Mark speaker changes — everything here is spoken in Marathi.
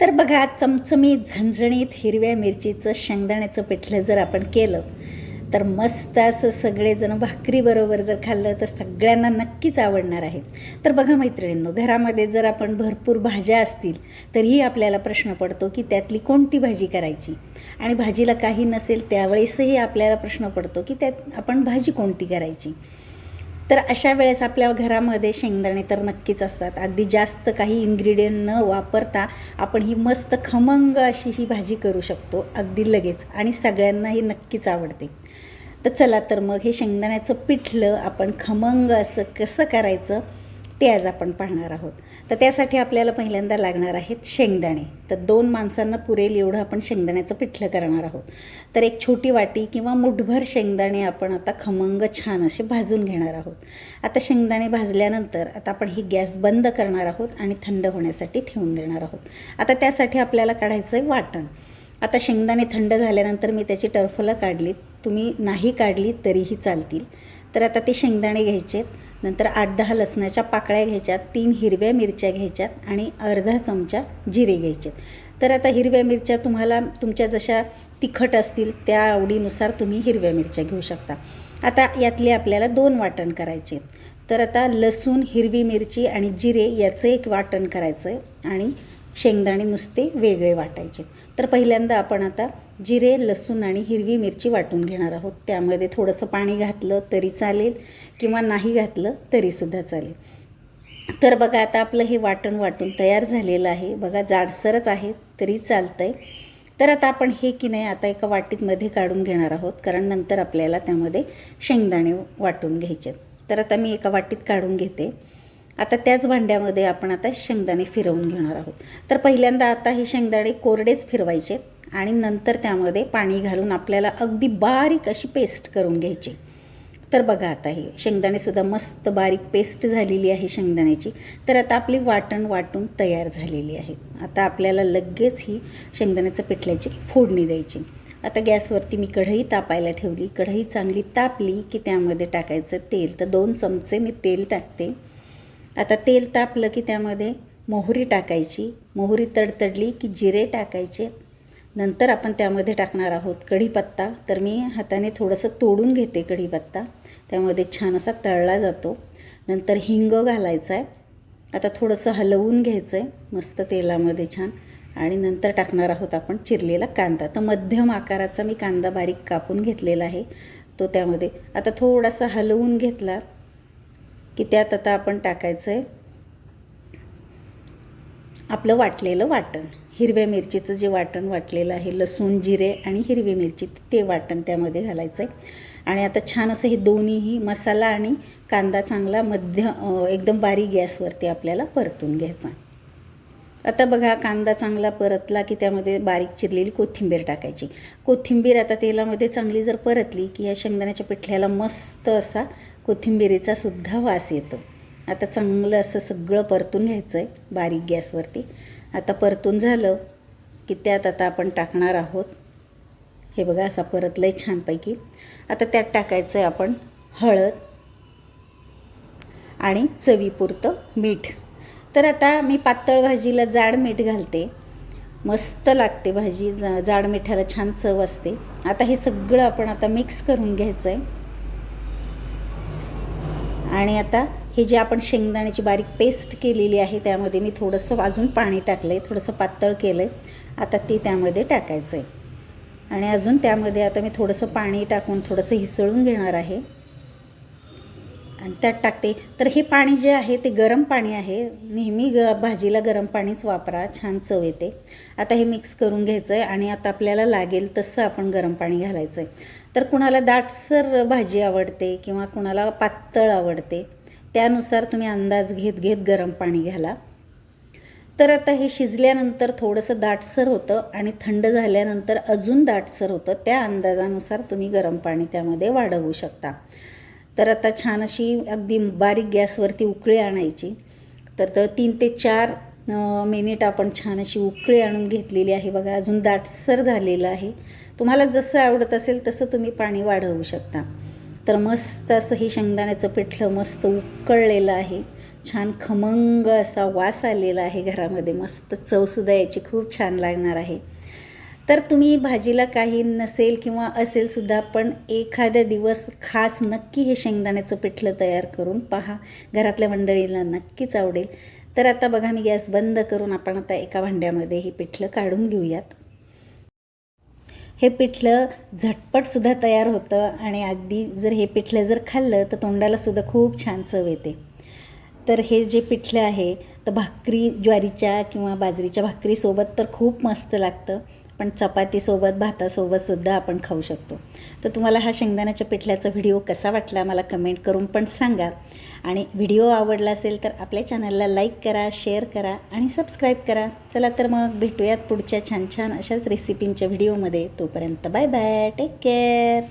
Speaker 1: तर बघा चमचमीत झणझणीत हिरव्या मिरचीचं शेंगदाण्याचं पिठलं जर आपण केलं तर मस्त असं सगळेजण भाकरीबरोबर जर खाल्लं तर सगळ्यांना नक्कीच आवडणार आहे. तर बघा मैत्रिणींनो घरामध्ये जर आपण भरपूर भाज्या असतील तरीही आपल्याला प्रश्न पडतो की त्यातली कोणती भाजी करायची? आणि भाजीला काही नसेल त्यावेळेसही आपल्याला प्रश्न पडतो की त्यात आपण भाजी कोणती करायची? तर अशा वेळेस आपल्या घरामध्ये शेंगदाणे तर नक्कीच असतात. अगदी जास्त काही इन्ग्रेडियंट न वापरता आपण ही मस्त खमंग अशी ही भाजी करू शकतो. अगदी लगेच. आणि सगळ्यांनाही नक्कीच आवडते. तर चला तर मग हे शेंगदाण्याचं पिठलं आपण खमंग असं कसं करायचं? ते आज आपण पाहणार आहोत. तर त्यासाठी आपल्याला पहिल्यांदा लागणार आहेत शेंगदाणे. तर दोन माणसांना पुरेल एवढं आपण शेंगदाण्याचं पिठलं करणार आहोत. तर एक छोटी वाटी किंवा मुठभर शेंगदाणे आपण आता खमंग छान असे भाजून घेणार आहोत. आता शेंगदाणे भाजल्यानंतर आता आपण ही गॅस बंद करणार आहोत आणि थंड होण्यासाठी ठेवून देणार आहोत. आता त्यासाठी आपल्याला काढायचं आहे वाटण. आता शेंगदाणे थंड झाल्यानंतर मी त्याची टर्फलं काढलीत. तुम्ही नाही काढली तरीही चालतील. तर आता ते शेंगदाणे घ्यायचेत नंतर आठ दहा लसणाच्या पाकळ्या घ्यायच्यात तीन हिरव्या मिरच्या घ्यायच्यात आणि अर्धा चमचा जिरे घ्यायचेत. तर आता हिरव्या मिरच्या तुम्हाला तुमच्या जशा तिखट असतील त्या आवडीनुसार तुम्ही हिरव्या मिरच्या घेऊ शकता. आता यातले आपल्याला दोन वाटण करायचे. तर आता लसूण हिरवी मिरची आणि जिरे याचं एक वाटण करायचं आहे आणि शेंगदाणे नुसते वेगळे वाटायचे. तर पहिल्यांदा आपण आता जिरे लसूण आणि हिरवी मिरची वाटून घेणार आहोत. त्यामध्ये थोडंसं पाणी घातलं तरी चालेल किंवा नाही घातलं तरीसुद्धा चालेल. तर बघा आता आपलं हे वाटण वाटून तयार झालेलं आहे. बघा जाडसरच आहे तरी चालतं आहे तर आता आपण हे की नाही आता एका वाटीतमध्ये काढून घेणार आहोत कारण नंतर आपल्याला त्यामध्ये शेंगदाणे वाटून घ्यायचे तर आता मी एका वाटीत काढून घेते. आता त्याच भांड्यामध्ये आपण आता शेंगदाणे फिरवून घेणार आहोत. तर पहिल्यांदा आता हे शेंगदाणे कोरडेच फिरवायचे आणि नंतर त्यामध्ये पाणी घालून आपल्याला अगदी बारीक अशी पेस्ट करून घ्यायची. तर बघा आता हे शेंगदाणेसुद्धा मस्त बारीक पेस्ट झालेली आहे शेंगदाण्याची. तर आता आपली वाटण वाटून तयार झालेली आहे. आता आपल्याला लगेच ही शेंगदाण्याचं पिठल्याची फोडणी द्यायची. आता गॅसवरती मी कढई तापायला ठेवली. कढई चांगली तापली की त्यामध्ये टाकायचं तेल. तर दोन चमचे मी तेल टाकते. आता तेल तापलं की त्यामध्ये मोहरी टाकायची. मोहरी तडतडली की जिरे टाकायचे. नंतर आपण त्यामध्ये टाकणार आहोत कढीपत्ता. तर मी हाताने थोडंसं तोडून घेते कढीपत्ता. त्यामध्ये छान असा तळला जातो. नंतर हिंग घालायचा आहे आता थोडंसं हलवून घ्यायचं आहे मस्त तेलामध्ये छान. आणि नंतर टाकणार आहोत आपण चिरलेला कांदा. तर मध्यम आकाराचा मी कांदा बारीक कापून घेतलेला आहे. तो त्यामध्ये. आता थोडासा हलवून घेतला की त्यात आता आपण टाकायचं आहे आपलं वाटलेलं वाटण. हिरव्या मिरचीचं जे वाटण वाटलेलं आहे लसूण जिरे आणि हिरवी मिरची ते वाटण त्यामध्ये घालायचं आहे आणि आता छान असं हे दोन्हीही मसाला आणि कांदा चांगला मध्य एकदम बारीक गॅसवरती आपल्याला परतून घ्यायचा. आता बघा कांदा चांगला परतला की त्यामध्ये बारीक चिरलेली कोथिंबीर टाकायची. कोथिंबीर आता तेलामध्ये चांगली जर परतली की या शेंगदाण्याच्या पिठल्याला मस्त असा कोथिंबिरीचा सुद्धा वास येतो. आता चांगलं असं सगळं परतून घ्यायचं आहे बारीक गॅसवरती. आता परतून झालं की त्यात आता आपण टाकणार आहोत. हे बघा असा परतलं आहे छानपैकी. आता त्यात टाकायचं आहे आपण हळद आणि चवीपुरतं मीठ. तर आता मी पातळ भाजीला जाड मीठ घालते. मस्त लागते भाजी जा जाड मिठाला छान चव असते. आता हे सगळं आपण आता मिक्स करून घ्यायचं आहे आणि आता हे जे आपण शेंगदाण्याची बारीक पेस्ट केलेली आहे त्यामध्ये मी थोडंसं अजून पाणी टाकलं आहे थोडंसं पातळ केलं आहे आता ते त्यामध्ये टाकायचं आहे आणि अजून त्यामध्ये आता मी थोडंसं पाणी टाकून थोडंसं हिसळून घेणार आहे. आणि त्यात टाकते. तर हे पाणी जे आहे ते गरम पाणी आहे. नेहमी ग भाजीला गरम पाणीच वापरा. छान चव येते. आता हे मिक्स करून घ्यायचं आहे आणि आता आपल्याला लागेल तसं आपण गरम पाणी घालायचं आहे तर कुणाला दाटसर भाजी आवडते किंवा कुणाला पातळ आवडते त्यानुसार तुम्ही अंदाज घेत घेत गरम पाणी घाला. तर आता हे शिजल्यानंतर थोडंसं दाटसर होतं आणि थंड झाल्यानंतर अजून दाटसर होतं. त्या अंदाजानुसार तुम्ही गरम पाणी त्यामध्ये वाढवू शकता. तर आता छान अशी अगदी बारीक गॅसवरती उकळी आणायची. तर तर तीन ते चार मिनिट आपण छान अशी उकळी आणून घेतलेली आहे. बघा अजून दाटसर झालेलं आहे. तुम्हाला जसं आवडत असेल तसं तुम्ही पाणी वाढवू शकता. तर मस्त असं हे शेंगदाण्याचं पिठलं मस्त उकळलेलं आहे. छान खमंग असा वास आलेला आहे घरामध्ये. मस्त चवसुद्धा याची खूप छान लागणार आहे. तर तुम्ही भाजीला काही नसेल किंवा असेलसुद्धा पण एखाद्या दिवस खास नक्की हे शेंगदाण्याचं पिठलं तयार करून पहा. घरातल्या मंडळींना नक्कीच आवडेल. तर आता बघा मी गॅस बंद करून आपण आता एका भांड्यामध्ये हे पिठलं काढून घेऊयात. हे पिठलं झटपटसुद्धा तयार होतं आणि अगदी जर हे पिठलं जर खाल्लं तर तोंडाला सुद्धा खूप छान चव येते. तर हे जे पिठलं आहे तर भाकरी ज्वारीच्या किंवा बाजरीच्या भाकरीसोबत तर खूप मस्त लागतं. पण चपातीसोबत भातासोबतसुद्धा आपण खाऊ शकतो. तर तुम्हाला हा शेंगदाण्याच्या पिठल्याचा व्हिडिओ कसा वाटला मला कमेंट करून पण सांगा. आणि व्हिडिओ आवडला असेल तर आपल्या चॅनलला लाईक करा शेअर करा आणि सबस्क्राईब करा. चला तर मग भेटूयात पुढच्या छान छान अशाच रेसिपींच्या व्हिडिओमध्ये. तोपर्यंत बाय बाय. Take care